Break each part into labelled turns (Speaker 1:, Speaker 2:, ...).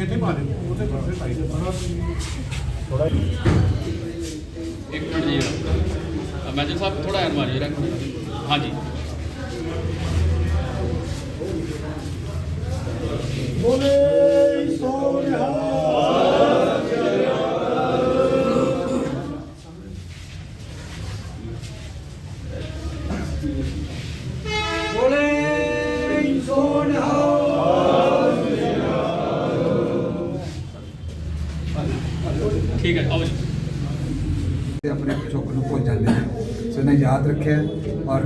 Speaker 1: ਇੱਥੇ ਪਾ ਦੇ ਉਹਦੇ ਪਾਸੇ ਪਾਈ ਦੇ
Speaker 2: ਇੱਕ ਮਿੰਟ ਜੀ ਮੈਨੇਜਰ ਸਾਹਿਬ ਥੋੜਾ ਐਨ ਮਾਰਿਓ ਰੱਖ ਹਾਂਜੀ।
Speaker 1: ਬੋਲੇ।
Speaker 2: ਠੀਕ ਹੈ ਆਓ ਜੀ।
Speaker 3: ਤੇ ਆਪਣੇ ਪਿਛੋਕੜ ਨੂੰ ਭੁੱਲ ਜਾਂਦੇ ਨੇ ਸੋ ਇਹਨਾਂ ਯਾਦ ਰੱਖਿਆ ਔਰ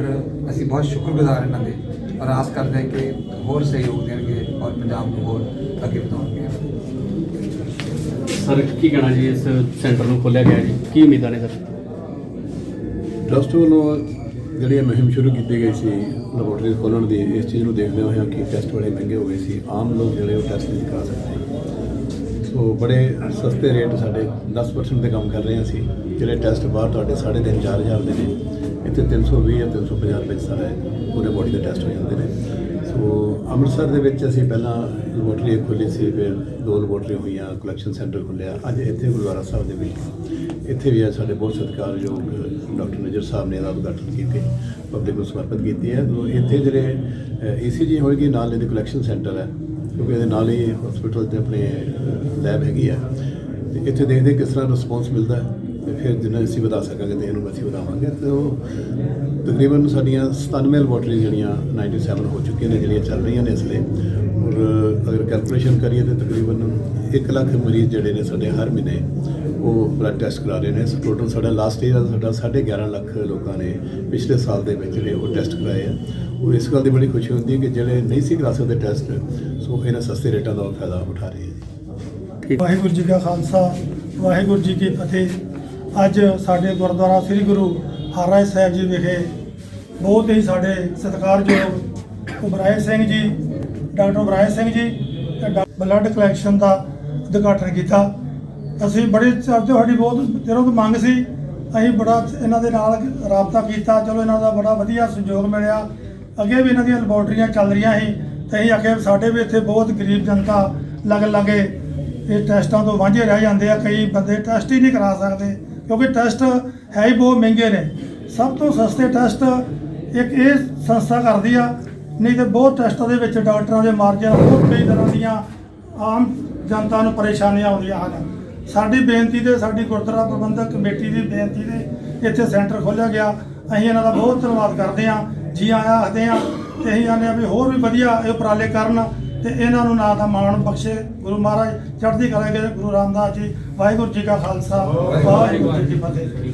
Speaker 3: ਅਸੀਂ ਬਹੁਤ ਸ਼ੁਕਰਗੁਜ਼ਾਰ ਇਹਨਾਂ ਦੇ ਔਰ ਆਸ ਕਰਦੇ ਹਾਂ ਕਿ ਹੋਰ ਸਹਿਯੋਗ ਦੇਣਗੇ ਔਰ ਪੰਜਾਬ ਨੂੰ ਹੋਰ ਅੱਗੇ ਵਧਾਉਣਗੇ।
Speaker 2: ਸਰ ਕੀ ਕਹਿਣਾ ਜੀ ਇਸ ਸੈਂਟਰ ਨੂੰ ਖੋਲਿਆ ਗਿਆ ਜੀ? ਕੀ ਉਮੀਦਾਂ ਨੇ ਸਰ?
Speaker 4: ਟਰਸਟ ਵੱਲੋਂ ਜਿਹੜੀ ਇਹ ਮੁਹਿੰਮ ਸ਼ੁਰੂ ਕੀਤੀ ਗਈ ਸੀ ਲੈਬੋਰਟਰੀ ਖੋਲ੍ਹਣ ਦੀ ਇਸ ਚੀਜ਼ ਨੂੰ ਦੇਖਦੇ ਹੋਏ ਕਿ ਟੈਸਟ ਬੜੇ ਮਹਿੰਗੇ ਹੋ ਗਏ ਸੀ। ਆਮ ਲੋਕ ਜਿਹੜੇ ਉਹ ਟੈਸਟ ਨਹੀਂ ਕਰਾ ਸਕਦੇ। ਸੋ ਬੜੇ ਸਸਤੇ ਰੇਟ ਸਾਡੇ 10% ਦੇ ਕੰਮ ਕਰ ਰਹੇ ਹਾਂ ਅਸੀਂ। ਜਿਹੜੇ ਟੈਸਟ ਬਾਹਰ ਤੁਹਾਡੇ 3.5 4000 ਦੇ ਨੇ, ਇੱਥੇ 320 ਜਾਂ 350 ਰੁਪਏ 'ਚ ਸਾਰੇ ਪੂਰੇ ਬੋਡੀ ਦੇ ਟੈਸਟ ਹੋ ਜਾਂਦੇ ਨੇ। ਸੋ ਅੰਮ੍ਰਿਤਸਰ ਦੇ ਵਿੱਚ ਅਸੀਂ ਪਹਿਲਾਂ ਲੈਬੋਰਟਰੀ ਖੋਲ੍ਹੀ ਸੀ, ਫਿਰ ਦੋ ਲੈਬੋਰਟਰੀ ਹੋਈਆਂ ਕਲੈਕਸ਼ਨ ਸੈਂਟਰ ਖੁੱਲਿਆ। ਅੱਜ ਇੱਥੇ ਗੁਰਦੁਆਰਾ ਸਾਹਿਬ ਦੇ ਵਿੱਚ। ਇੱਥੇ ਵੀ ਅੱਜ ਸਾਡੇ ਬਹੁਤ ਸਤਿਕਾਰਯੋਗ ਡਾਕਟਰ ਨਜਰ ਸਾਹਿਬ ਨੇ ਇਹਦਾ ਉਦਘਾਟਨ ਕੀਤੀ ਪਬਲਿਕ ਨੂੰ ਸਮਰਪਿਤ ਕੀਤੀ ਹੈ। ਸੋ ਇੱਥੇ ਜਿਹੜੇ ਈਸੀਜੀ ਹੋਏਗੀ ਨਾਲ ਇਹਦੇ ਕਲੈਕਸ਼ਨ ਸੈਂਟਰ ਹੈ। ਕਿਉਂਕਿ ਇਹਦੇ ਨਾਲ ਹੀ ਹਸਪੀਟਲ ਤੇ ਆਪਣੇ ਲੈਬ ਹੈਗੀ ਹੈ ਤੇ ਇੱਥੇ ਦੇਖਦੇ ਕਿਸ ਤਰ੍ਹਾਂ ਰਿਸਪੌਂਸ ਮਿਲਦਾ ਹੈ ਤੇ ਫਿਰ ਜਿੰਨਾ ਅਸੀਂ ਵਧਾ ਸਕਾਂਗੇ ਤੇ ਇਹਨੂੰ ਅਸੀਂ ਵਧਾਵਾਂਗੇ। ਤੇ ਉਹ ਤਕਰੀਬਨ ਸਾਡੀਆਂ 97 ਲੈਬੋਰਟਰੀ ਜਿਹੜੀਆਂ 97 ਹੋ ਚੁੱਕੀਆਂ ਨੇ, ਜਿਹੜੀਆਂ ਚੱਲ ਰਹੀਆਂ ਨੇ ਇਸ ਲਈ। ਔਰ ਅਗਰ ਕੈਲਕੂਲੇਸ਼ਨ ਕਰੀਏ ਤੇ ਤਕਰੀਬਨ 1 ਲੱਖ ਮਰੀਜ਼ ਜਿਹੜੇ ਨੇ ਸਾਡੇ ਹਰ ਮਹੀਨੇ ਉਹ ਬਲੱਡ ਟੈਸਟ ਕਰਾ ਰਹੇ ਨੇ। ਟੋਟਲ ਸਾਡਾ ਲਾਸਟ ਈਅਰ ਸਾਡਾ 11.5 ਲੱਖ ਲੋਕਾਂ ਨੇ ਪਿਛਲੇ ਸਾਲ ਦੇ ਵਿੱਚ ਜਿਹੜੇ ਉਹ ਟੈਸਟ ਕਰਾਏ ਆ। ਉਹ ਇਸ ਗੱਲ ਦੀ ਬੜੀ ਖੁਸ਼ੀ ਹੁੰਦੀ ਹੈ ਕਿ ਜਿਹੜੇ ਨਹੀਂ ਸੀ ਕਰਾ ਸਕਦੇ ਟੈਸਟ ਸੋ ਇਹਨਾਂ ਸਸਤੇ ਰੇਟਾਂ ਦਾ ਉਹ ਫਾਇਦਾ ਉਠਾ ਰਹੇ ਹੈ
Speaker 1: ਵਾਹਿਗੁਰੂ ਜੀ ਕਾ ਖਾਲਸਾ ਵਾਹਿਗੁਰੂ ਜੀ ਕੀ ਫਤਿਹ। ਅੱਜ ਸਾਡੇ ਗੁਰਦੁਆਰਾ ਸ੍ਰੀ ਗੁਰੂ ਹਰਰਾਏ ਸਾਹਿਬ ਜੀ ਵਿਖੇ ਬਹੁਤ ਹੀ ਸਾਡੇ ਸਤਿਕਾਰਯੋਗ Oberoi Singh ji doctor Oberoi Singh ji blood collection ਦਾ ਉਦਘਾਟਨ ਕੀਤਾ। ਅਸੀਂ ਬੜੇ ਚਿਰ ਤੋਂ ਸਾਡੀ ਬਹੁਤ ਦਿਨੋਂ ਤੋਂ ਮੰਗ ਸੀ ਅਸੀਂ ਬੜਾ ਇਹਨਾਂ ਦੇ ਨਾਲ ਰਾਬਤਾ ਕੀਤਾ। ਚਲੋ ਇਹਨਾਂ ਦਾ ਬੜਾ ਵਧੀਆ ਸਹਿਯੋਗ ਮਿਲਿਆ। ਅੱਗੇ ਵੀ ਇਹਨਾਂ ਦੀਆਂ ਲੈਬੋਰਟਰੀਆਂ ਚੱਲ ਰਹੀਆਂ ਸੀ। ਤੇ ਅਸੀਂ ਆਖਿਆ ਸਾਡੇ ਵੀ ਇੱਥੇ ਬਹੁਤ ਗਰੀਬ ਜਨਤਾ ਲਗ ਲਾਗੇ। ਇਹ ਟੈਸਟਾਂ ਤੋਂ ਵਾਂਝੇ ਰਹਿ ਜਾਂਦੇ ਆ, ਕਈ ਬੰਦੇ ਟੈਸਟ ਹੀ ਨਹੀਂ ਕਰਾ ਸਕਦੇ, ਕਿਉਂਕਿ ਟੈਸਟ ਹੈ ਹੀ ਬਹੁਤ ਮਹਿੰਗੇ ਨੇ। ਸਭ ਤੋਂ ਸਸਤੇ ਟੈਸਟ ਇੱਕ ਇਹ ਸੰਸਥਾ ਕਰਦੀ ਆ, ਨਹੀਂ ਤੇ ਬਹੁਤ ਟੈਸਟਾਂ ਦੇ ਵਿੱਚ ਡਾਕਟਰਾਂ ਦੇ ਮਾਰਜਨ, ਬਹੁਤ ਕਈ ਤਰ੍ਹਾਂ ਦੀਆਂ ਆਮ ਜਨਤਾ ਨੂੰ ਪਰੇਸ਼ਾਨੀਆਂ ਆਉਂਦੀਆਂ ਹਨ। ਸਾਡੀ ਬੇਨਤੀ ਤੇ ਸਾਡੀ ਗੁਰਦੁਆਰਾ ਪ੍ਰਬੰਧਕ ਕਮੇਟੀ ਦੀ ਬੇਨਤੀ ਤੇ ਇੱਥੇ ਸੈਂਟਰ ਖੋਲ੍ਹਿਆ ਗਿਆ। ਅਸੀਂ ਇਹਨਾਂ ਦਾ ਬਹੁਤ ਧੰਨਵਾਦ ਕਰਦੇ ਹਾਂ। ਜੀ ਆਇਆਂ ਆਖਦੇ ਹਾਂ ਤੇ ਅਸੀਂ ਆਨੇ ਆ ਵੀ ਹੋਰ ਵੀ ਵਧੀਆ ਇਹ ਉਪਰਾਲੇ ਕਰਨ ਤੇ ਇਹਨਾਂ ਨੂੰ ਨਾਂ ਦਾ ਮਾਣ ਬਖਸ਼ੇ ਗੁਰੂ ਮਹਾਰਾਜ ਚੜ੍ਹਦੀ ਕਲਾ ਦੇ ਗੁਰੂ ਰਾਮਦਾਸ ਜੀ ਵਾਹਿਗੁਰੂ ਜੀ ਕਾ ਖਾਲਸਾ ਵਾਹਿਗੁਰੂ ਜੀ ਕੀ ਫਤਿਹ।